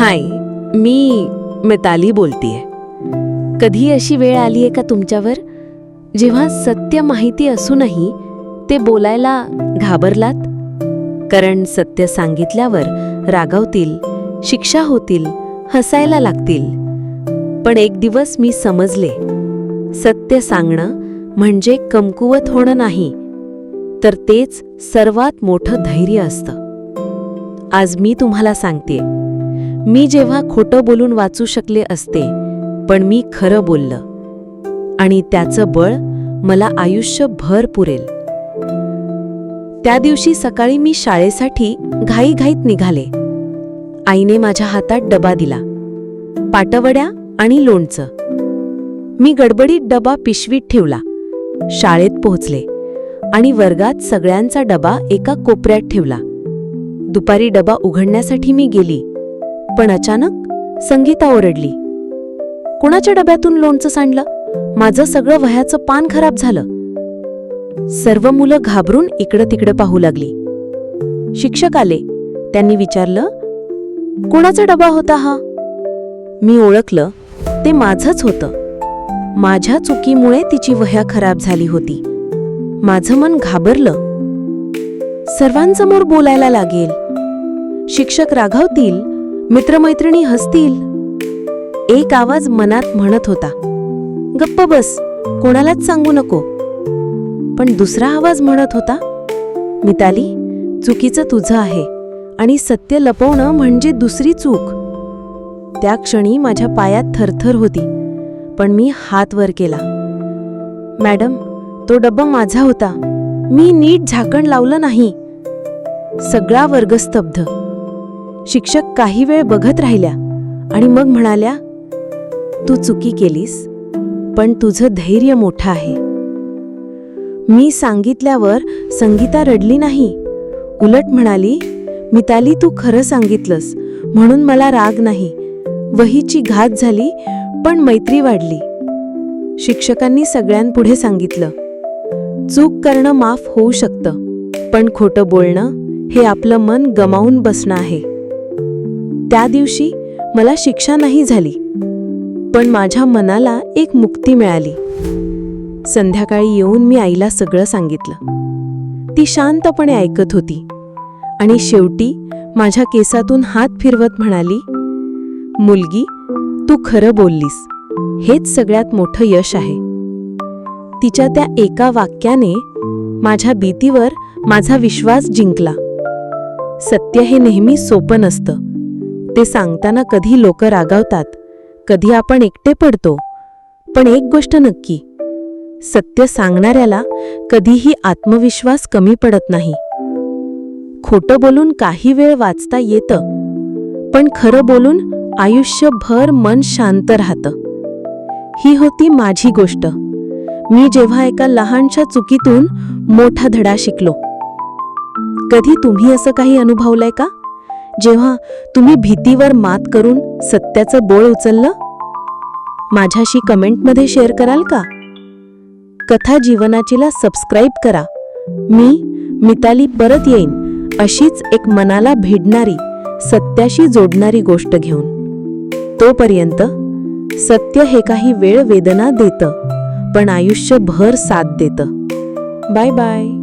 हाय मी मिताली बोलतीये. कधी अशी वेळ आली आहे का तुमच्यावर? जेव्हा सत्य माहिती असूनही ते बोलायला घाबरलात? कारण सत्य सांगितल्यावर रागावतील शिक्षा होतील हसायला लागतील. पण एक दिवस मी समजले सत्य सांगणं म्हणजे कमकुवत होणं नाही तर तेच सर्वात मोठं धैर्य असतं. आज मी तुम्हाला सांगते मी जेव्हा खोटं बोलून वाचू शकले असते पण मी खरं बोललं. आणि त्याचं बळ मला आयुष्यभर पुरेल. त्या दिवशी सकाळी मी शाळेसाठी घाईघाईत निघाले. आईने माझ्या हातात डबा दिला. पाटवड्या आणि लोणचं. मी गडबडीत डबा पिशवीत ठेवला. शाळेत पोहोचले. आणि वर्गात सगळ्यांचा डबा एका कोपऱ्यात ठेवला. दुपारी डबा उघडण्यासाठी मी गेली. पण अचानक संगीता ओरडली. कुणाच्या डब्यातून लोणचं सांडलं? माझं सगळं वह्याचं पान खराब झालं. सर्व मुलं घाबरून इकडं तिकडं पाहू लागली. शिक्षक आले. त्यांनी विचारलं कुणाचा डबा होता हा? मी ओळखलं. ते माझंच होतं. माझ्या चुकीमुळे तिची वह्या खराब झाली होती. माझं मन घाबरलं. सर्वांसमोर बोलायला लागेल. शिक्षक रागावतील मित्रमैत्रिणी हसतील. एक आवाज मनात म्हणत होता. गप्प बस कोणालाच सांगू नको. पण दुसरा आवाज म्हणत होता मिताली चुकीचं तुझं आहे आणि सत्य लपवणं म्हणजे दुसरी चूक. त्या क्षणी माझ्या पायात थरथर होती पण मी हात वर केला. मॅडम तो डब्बा माझा होता. मी नीट झाकण लावलं नाही. सगळा वर्ग स्तब्ध. शिक्षक काही वेळ बघत राहिल्या आणि मग म्हणाल्या तू चुकी केलीस पण तुझं धैर्य मोठं आहे. मी सांगितल्यावर संगीता रडली नाही. उलट म्हणाली मिताली तू खरं सांगितलंस म्हणून मला राग नाही. वहीची घात झाली पण मैत्री वाढली. शिक्षकांनी सगळ्यांपुढे सांगितलं चूक करणं माफ होऊ शकतं पण खोटं बोलणं हे आपलं मन गमावून बसणं आहे. त्या दिवशी मला शिक्षा नाही झाली पण माझ्या मनाला एक मुक्ती मिळाली. संध्याकाळी येऊन मी आईला सगळं सांगितलं. ती शांतपणे ऐकत होती आणि शेवटी माझ्या केसातून हात फिरवत म्हणाली मुलगी तू खरं बोललीस. हेच सगळ्यात मोठं यश आहे. तिच्या त्या एका वाक्याने माझ्या भीतीवर माझा विश्वास जिंकला. सत्य हे नेहमी सोपं नसतं. ते सांगताना कधी लोक रागावतात कधी आपण एकटे पडतो पण एक गोष्ट नक्की सत्य सांगणाऱ्याला कधीही आत्मविश्वास कमी पडत नाही. खोटं बोलून काही वेळ वाचता येतं पण खरं बोलून आयुष्यभर मन शांत राहतं. ही होती माझी गोष्ट. मी जेव्हा एका लहानशा चुकीतून मोठा धडा शिकलो. कधी तुम्ही असं काही अनुभवलंय का? जेव्हा तुम्ही भीतीवर मात करून सत्याचं बोळ उचललं? माझ्याशी कमेंटमध्ये शेअर कराल का? कथा जीवनाचीला सबस्क्राईब करा. मी मिताली परत येईन अशीच एक मनाला भिडणारी सत्याशी जोडणारी गोष्ट घेऊन. तोपर्यंत सत्य हे काही वेळ वेदना देतं पण आयुष्यभर साथ देतं. Bye bye.